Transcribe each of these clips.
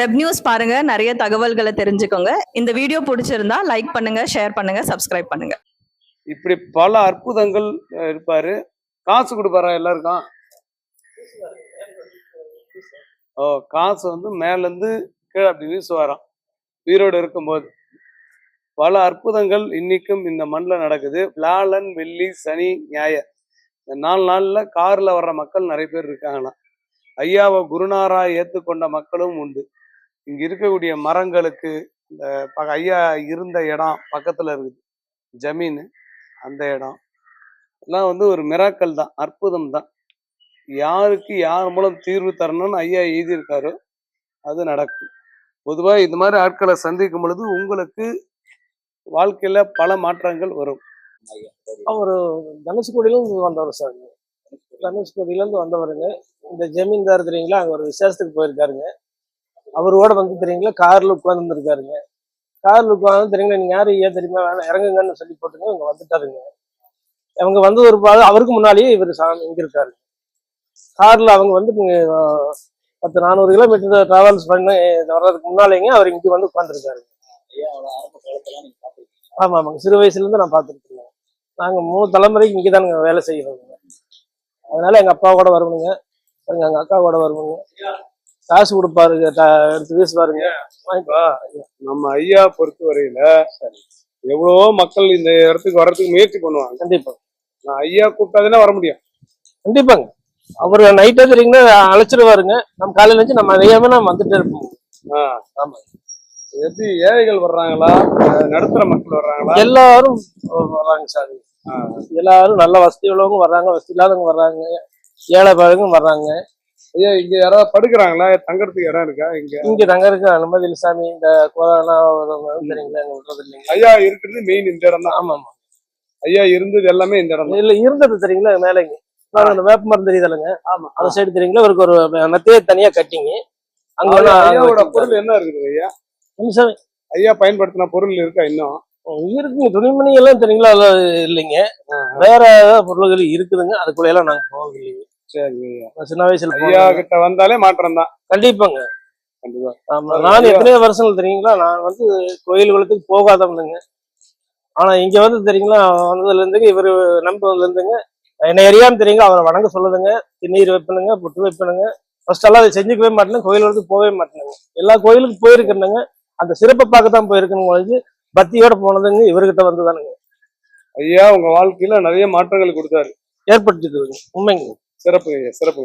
Web news பாருங்க நிறைய தகவல்களை தெரிஞ்சுக்கோங்க. இந்த வீடியோ பிடிச்சிருந்தா லைக் பண்ணுங்க ஷேர் பண்ணுங்க சப்ஸ்கிரைப் பண்ணுங்க. இப்படி பல அற்புதங்கள் இருப்பாரு. காசு கொடுப்பாரா எல்லாருக்கும்? ஓ காசு வந்து மேலேருந்து கீழே அப்படி வீசுவாராம். உயிரோடு இருக்கும்போது. பல அற்புதங்கள் இன்னைக்கும் இந்த மண்ணில் நடக்குது. வியாழன் வெள்ளி சனி ஞாயிறு. இந்த நாலு நாளில் காரில் வர்ற மக்கள் நிறைய பேர் இருக்காங்களாம். ஐயாவை குருநாராக ஏற்றுக்கொண்ட மக்களும் உண்டு. இங்க இருக்கக்கூடிய மரங்களுக்கு இந்த ஐயா இருந்த இடம் பக்கத்துல இருக்குது. ஜமீன் அந்த இடம். எல்லாம் வந்து ஒரு மிராக்கல் தான் அற்புதம் தான். யாருக்கு யார் மூலம் தீர்வு தரணும்னு ஐயா எழுதியிருக்காரோ அது நடக்கும். பொதுவா இந்த மாதிரி ஆட்களை சந்திக்கும் பொழுது உங்களுக்கு வாழ்க்கையில பல மாற்றங்கள் வரும். அவர் தனுஷ்கோடியிலேருந்து வந்தவர் சார். தனுஷ்கோடியிலேருந்து வந்தவருங்க. இந்த ஜமீன்தார் தெரியுங்களா? அங்கே ஒரு விசேஷத்துக்கு போயிருக்காருங்க. அவரோட வந்து தெரியுங்களா? காரில் உட்காந்துருக்காருங்க காரில் உட்காந்து தெரியுங்களா? நீங்கள் யாரும் ஏன் தெரியுமா? வேணாம் இறங்குங்கன்னு சொல்லி போட்டுங்க இங்கே வந்துட்டாருங்க. அவங்க வந்து ஒரு அவருக்கு முன்னாலேயே இவர் சாமி இங்கே இருக்காரு காரில் அவங்க வந்து பத்து நானூறு கிலோமீட்டர் டிராவல்ஸ் பண்ணி வர்றதுக்கு முன்னாலேங்க அவர் இங்கே வந்து உட்காந்துருக்காரு ஆமாம் ஆமாங்க. சிறு வயசுலேருந்து நான் பார்த்துருக்கேன் நாங்கள் மூணு தலைமுறைக்கு இங்கே தானுங்க வேலை செய்யறோங்க அதனால எங்கள் அப்பா கூட வருவனுங்க எங்கள் அக்கா கூட வருவனுங்க காசு கொடுப்பாருங்க எடுத்து வீசுவாருங்க. வாங்கிப்பா. நம்ம ஐயா பொறுத்த வரையில எவ்வளவோ மக்கள் இந்த இடத்துக்கு வர்றதுக்கு முயற்சி பண்ணுவாங்க. கண்டிப்பா. நான் ஐயா கூப்பிட்டாதானே வர முடியும். கண்டிப்பாங்க. அவர் நைட்டே தெரியுங்கன்னா அழைச்சிடுவாருங்க நம்ம காலையில இருந்து நம்ம அறியாம நம்ம வந்துட்டே இருப்போம். ஆமா. எப்படி ஏழைகள் வர்றாங்களா? நடுத்தர மக்கள் வர்றாங்களா? எல்லாரும் வர்றாங்க சார். எல்லாரும் நல்ல வசதி உள்ளவங்க வர்றாங்க வசதி இல்லாதவங்க வர்றாங்க. ஏழை பாருங்க வர்றாங்க. ஐயா இங்க யாராவது படுக்கிறாங்களா? தங்கறதுக்கு இடம் இருக்கா? இங்க. இங்க தங்கறதுக்கு அனுமதி இல்லை சாமி. இந்த கொரோனா தெரியுங்களா எங்க விடுறது இல்லைங்க. ஐயா இருக்கிறது மெயின் இந்த இடம் தான். ஆமா ஆமா ஐயா இருந்தது எல்லாமே இந்த இடம் இல்ல இருந்தது தெரியுங்களா? மேலேங்க. அந்த வேப்ப மரம் தெரியுதுல்லங்க. ஆமா அந்த சைடு தெரியுங்களா? இவருக்கு ஒரு மெத்தையே தனியா கட்டிங்க. அங்க ஐயாவோட. பொருள் என்ன இருக்குது ஐயா? நிமிஷம் ஐயா பயன்படுத்தின பொருள் இருக்கா இன்னும்? இருக்குங்க துணிமணி எல்லாம் தெரியுங்களா இல்லைங்க. வேற ஏதாவது பொருள்கள் இருக்குதுங்க. அதுக்குள்ள எல்லாம் நாங்க போக இல்லைங்க சரி சின்ன வயசுல ஐயா. கிட்ட வந்தாலே மாற்றம் தான் கண்டிப்பாங்க. கண்டிப்பா. ஆமா நான் எத்தனையோ வருஷங்கள் தெரியுங்களா நான் வந்து கோயில் குளத்துக்கு போகாதவனுங்க. ஆனா இங்க வந்து தெரியுங்களா வந்ததுல இருந்துங்க இவர் நம்பதுல இருந்துங்க என்னை அறியாம தெரியுங்க அவரை வணங்க சொல்லுதுங்க திருநீர் வைப்பனுங்க புட்டு வைப்பனுங்க. ஃபர்ஸ்ட் எல்லாம் அதை செஞ்சுக்கவே மாட்டேங்க கோயில் குளத்துக்கு போகவே மாட்டேங்க எல்லா கோயிலுக்கு போயிருக்கேனுங்க. அந்த சிறப்பை பார்க்க தான் போயிருக்கணும் பொழுது பக்தியோட போனதுங்க இவர்கிட்ட வந்துதானுங்க. ஐயா உங்க வாழ்க்கையில நிறைய மாற்றங்கள் கொடுத்தாரு. ஏற்படுத்திக்குதுங்க உண்மைங்க. சிறப்பு சிறப்பு.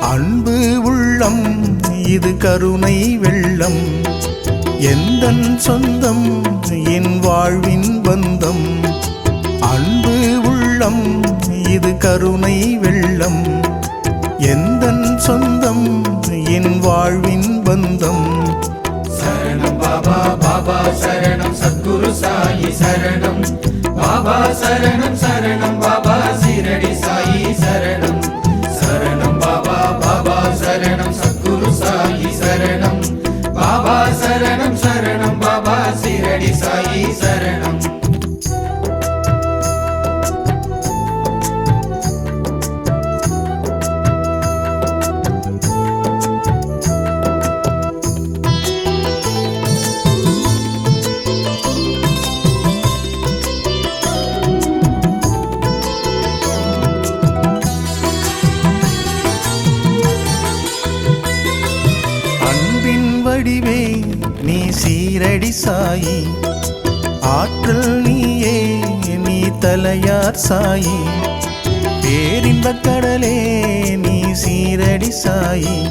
அன்பு உள்ளம் இது கருணை வெள்ளம். எந்த சொந்தம் என் வாழ்வின் பந்தம். அன்பு உள்ளம் இது கருணை வெள்ளம். எந்த சொந்தம் என் வாழ்வின் பந்தம். சரணம் பாபா பாபா சரணம் சத்குரு சாயி சரணம். பாபா சரணம் சரணம். சரணம். சீரடி சாயி. ஆற்றல் நீயே நீ தலையார் சாயி. பேரின்பக் கடலே நீ சீரடி சாயி.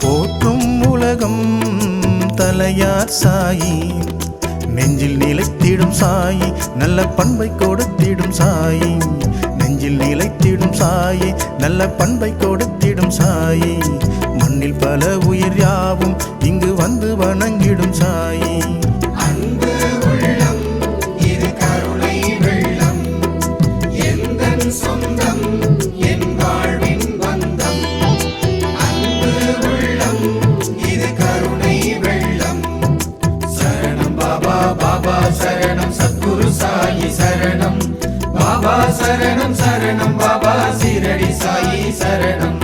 போற்றும் உலகம் தலையார் சாயி. நெஞ்சில் நிலைத்திடும் சாயி நல்ல பண்பை கொடுத்திடும் சாயி. நெஞ்சில் நிலைத்திடும் சாயி நல்ல பண்பை கொடுத்திடும் சாயி. மண்ணில் பல உயிர் யாவும் இங்கு வந்து வணங்கிடும் சாயி. சொந்தம் என் வாழ்வின் பந்தம். அன்பு உள்ளம் இது கருணை வெள்ளம். சரணம் பாபா பாபா சரணம் சத்குரு சாயி சரணம். பாபா சரணம் சரணம் பாபா சீரடி சாயி சரணம்.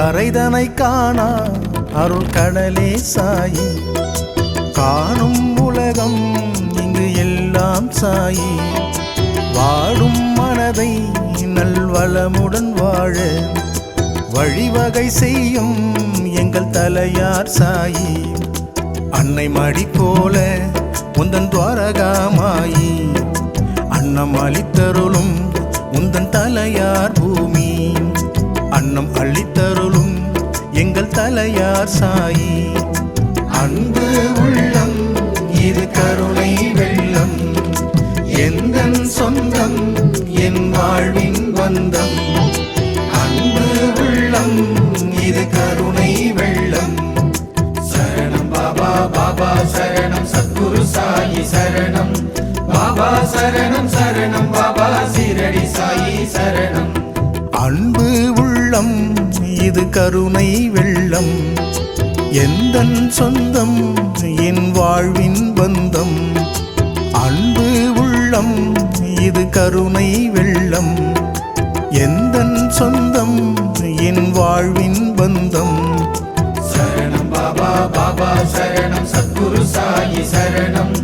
கரைதனை காணா அருள் கடலே சாயி. காணும் உலகம் இங்கு எல்லாம் சாயி. வாடும் மனதை நல்வளமுடன் வாழ வழிவகை செய்யும் எங்கள் தலையார் சாயி. அன்னை மடி போல உந்தன் துவாரகாமாயி. அன்னம் அளித்தருளும் உந்தன் தலையார் பூமி. அன்னம் அள்ளித்தருளும் எங்கள் தலையார் சாயி. அன்பு உள்ளம் இது கருணை வெள்ளம். எந்த சொந்தம் என் வாழ்வின் பந்தம் அன்பு உள்ளம் இது கருணை வெள்ளம். சரணம் பாபா பாபா சரணம் சத்குரு சாயி சரணம். பாபா சரணம் சரணம் பாபா சீரடி சாயி சரணம். அன்பு உள்ளம் இது கருணை வெள்ளம். எந்த சொந்தம் என் வாழ்வின் பந்தம். அன்பு உள்ளம் இது கருணை வெள்ளம். எந்த சொந்தம் என் வாழ்வின் பந்தம். சரணம் பாபா பாபா சரணம் சத்குரு சாயி சரணம்.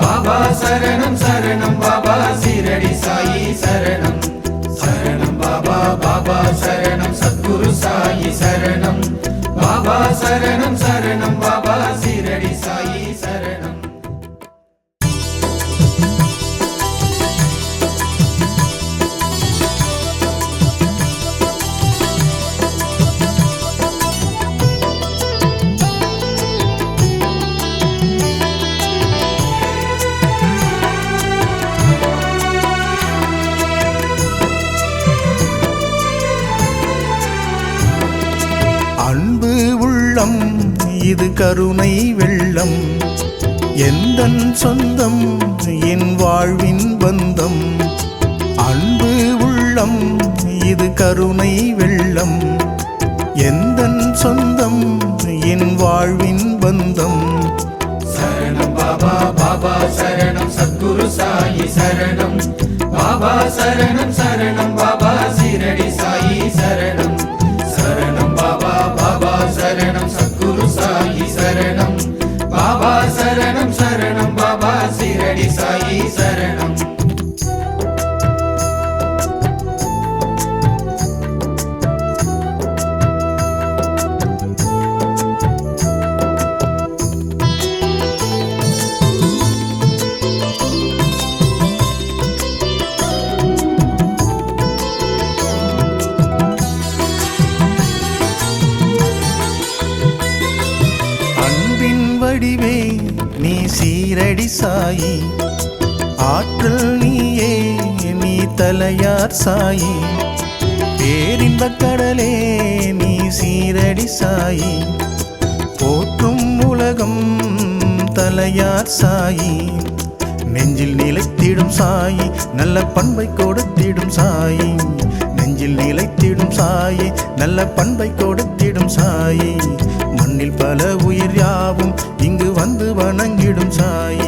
பாபா சரணம் சரணம் பாபா சீரடி சாயி சரணம். உள்ளம் இது கருணை வெள்ளம். எந்தன் சொந்தம் என் வாழ்வின் பந்தம். அன்பு உள்ளம் இது கருணை வெள்ளம். எந்தன் சொந்தம் என் வாழ்வின் பந்தம். சரணம் பாபா பாபா சரணம் சத்குரு சாயி சரணம். பாபா சரணம் சரணம் சீரடி சரணம். வடிவே நீ சீரடி சாயி. ஆற்றல் நீயே நீ தலையார் சாயி. பேரின்பக் கடலே நீ சீரடி சாயி. போற்றும் உலகம் தலையார் சாயி. நெஞ்சில் நிலைத்திடும் சாயி நல்ல பண்பை கொடுத்திடும் சாயி. நெஞ்சில் நிலைத்திடும் சாயி நல்ல பண்பை கொடுத்திடும் சாயி. மண்ணில் பல உயிர் யாவும் இங்கு வந்து வணங்கிடும் சாயி.